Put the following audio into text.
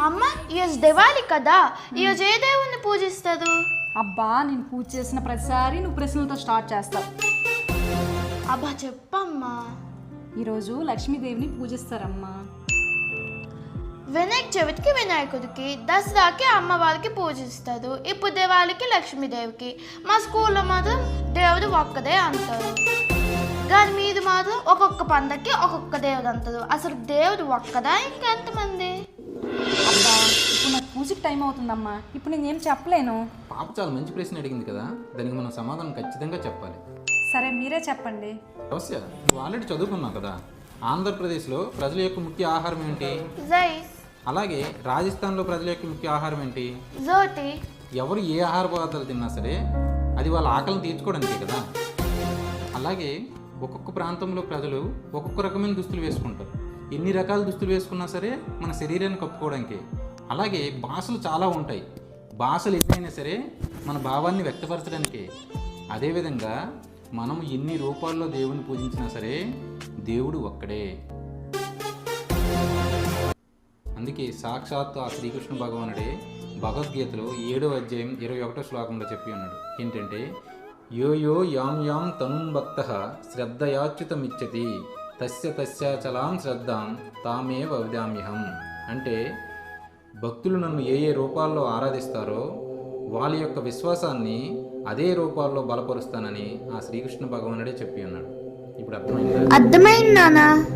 అమ్మ ఈరోజు దివాలి కదా? ఈరోజు ఏ దేవుణ్ణి పూజిస్తారు అబ్బా నేను పూజ చేసిన ప్రతిసారి నువ్వు ప్రశ్నలతో స్టార్ట్ చేస్తావు. అబ్బా చెప్పమ్మా. ఈరోజు లక్ష్మీదేవిని పూజిస్తారమ్మా. వినాయక చవితికి వినాయకుడికి దసరాకి అమ్మవారికి పూజిస్తారు ఇప్పుడు దివాళికి లక్ష్మీదేవికి. మా స్కూల్లో మాత్రం దేవుడు ఒక్కదే అంటారు. కానీ మీరు మాత్రం ఒక్కొక్క పండగకి ఒక్కొక్క దేవుడు అంటారు అసలు దేవుడు ఒక్కదా ఇంకెంతమంది అబ్బా ఇప్పుడు నాకు పూజకి టైం అవుతుందమ్మా. ఇప్పుడు నేనేం చెప్పలేను. పాప చాలా మంచి ప్రశ్న అడిగింది కదా. దానికి మనం సమాధానం ఖచ్చితంగా చెప్పాలి. సరే మీరే చెప్పండి. అవశ్య నువ్వు ఆల్రెడీ చదువుకున్నావు కదా. ఆంధ్రప్రదేశ్లో ప్రజల యొక్క ముఖ్య ఆహారం ఏంటి? రైస్ అలాగే రాజస్థాన్లో ప్రజల యొక్క ముఖ్య ఆహారం ఏంటి? జోటి ఎవరు ఏ ఆహార పదార్థాలు తిన్నా సరే అది వాళ్ళ ఆకలిని తీర్చుకోవడానికే కదా. అలాగే ఒక్కొక్క ప్రాంతంలో ప్రజలు ఒక్కొక్క రకమైన దుస్తులు వేసుకుంటారు. ఎన్ని రకాల దుస్తులు వేసుకున్నా సరే మన శరీరాన్ని కప్పుకోవడానికి. అలాగే భాషలు చాలా ఉంటాయి. భాషలు ఎన్నైనా సరే మన భావాన్ని వ్యక్తపరచడానికి. అదేవిధంగా మనం ఎన్ని రూపాల్లో దేవుని పూజించినా సరే దేవుడు ఒక్కడే. అందుకే సాక్షాత్ ఆ శ్రీకృష్ణ భగవానుడే భగవద్గీతలో ఏడో అధ్యాయం ఇరవై ఒకటో శ్లోకంలో చెప్పి ఉన్నాడు. ఏంటంటే యో యో యాం యాం తనుం భక్త శ్రద్ధయాచ్యుతమిచ్చతి తస్య తస్యాచలాం శ్రద్ధాం తామేవ విదామ్యహం. అంటే భక్తులు నన్ను ఏ ఏ రూపాల్లో ఆరాధిస్తారో వాళ్ళ యొక్క విశ్వాసాన్ని అదే రూపాల్లో బలపరుస్తానని ఆ శ్రీకృష్ణ భగవానుడే చెప్పి ఉన్నాడు. ఇప్పుడు అర్థమైందా? అర్థమైంది నానా.